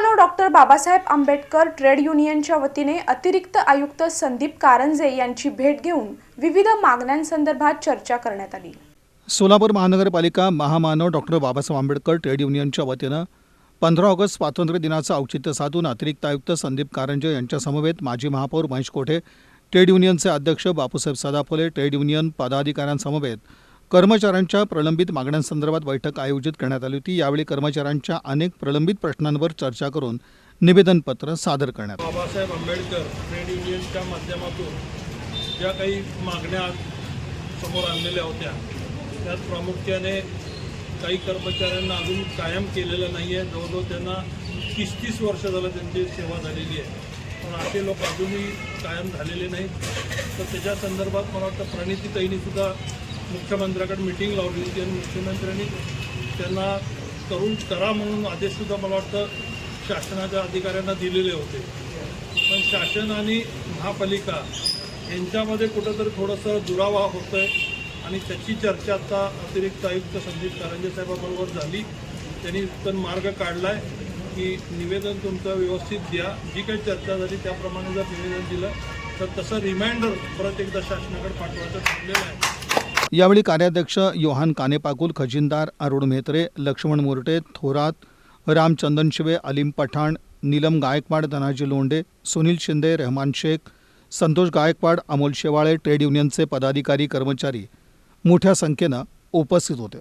महामानव doctor Babasaheb Ambedkar trade युनियनच्या वतीने अतिरिक्त आयुक्त संदीप कारंजे यांची भेट घेऊन विविध मागण्यांसंदर्भात चर्चा करण्यात आली. सोलापूर महानगरपालिका महामानव डॉक्टर बाबासाहेब आंबेडकर ट्रेड युनियनच्या वतीनं पंधरा ऑगस्ट स्वातंत्र्य दिनाचं औचित्य साधून अतिरिक्त आयुक्त संदीप कारंजे यांच्यासमवेत माजी महापौर महेश कोठे ट्रेड युनियनचे अध्यक्ष बापूसाहेब सदाफुले ट्रेड युनियन पदाधिकाऱ्यांसमवेत कर्मचाऱ्यांच्या प्रलंबित मागण्यांसंदर्भात बैठक आयोजित करण्यात आली होती. यावेळी कर्मचाऱ्यांच्या अनेक प्रलंबित प्रश्नांवर चर्चा करून निवेदनपत्र सादर करण्यात बाबासाहेब आंबेडकर ट्रेड युनियनच्या माध्यमातून ज्या काही मागण्या समोर आणलेल्या होत्या त्यात प्रामुख्याने काही कर्मचाऱ्यांना अजून कायम केलेलं नाही आहे जवळजवळ त्यांना तीस तीस वर्ष झालं त्यांची सेवा झालेली आहे. पण असे लोक अजूनही कायम झालेले नाहीत. तर त्याच्या संदर्भात मला वाटतं प्रणितीताईनीसुद्धा मुख्यमंत्र्याकडे मिटिंग लावली होती आणि मुख्यमंत्र्यांनी त्यांना करून करा म्हणून आदेशसुद्धा मला वाटतं शासनाच्या अधिकाऱ्यांना दिलेले होते. पण शासन आणि महापालिका यांच्यामध्ये कुठंतरी थोडंसं दुरावा होतं आहे आणि त्याची चर्चा आता अतिरिक्त आयुक्त संदीप कारंजे साहेबाबरोबर झाली. त्यांनी पण मार्ग काढला आहे की निवेदन तुमचं व्यवस्थित द्या. जी काही चर्चा झाली त्याप्रमाणे जर निवेदन दिलं तर तसं रिमाइंडर परत एकदा शासनाकडे पाठवायचं ठरलेलं आहे. यावेळी कार्याध्यक्ष योहान कानेपाकुल खजिनदार अरुण म्हेत्रे लक्ष्मण मोरटे थोरात रामचंदन शिवे अलीम पठाण नीलम गायकवाड धनाजी लोंढे सुनील शिंदे रहमान शेख संतोष गायकवाड अमोल शेवाळे ट्रेड युनियनचे पदाधिकारी कर्मचारी मोठ्या संख्येनं उपस्थित होते.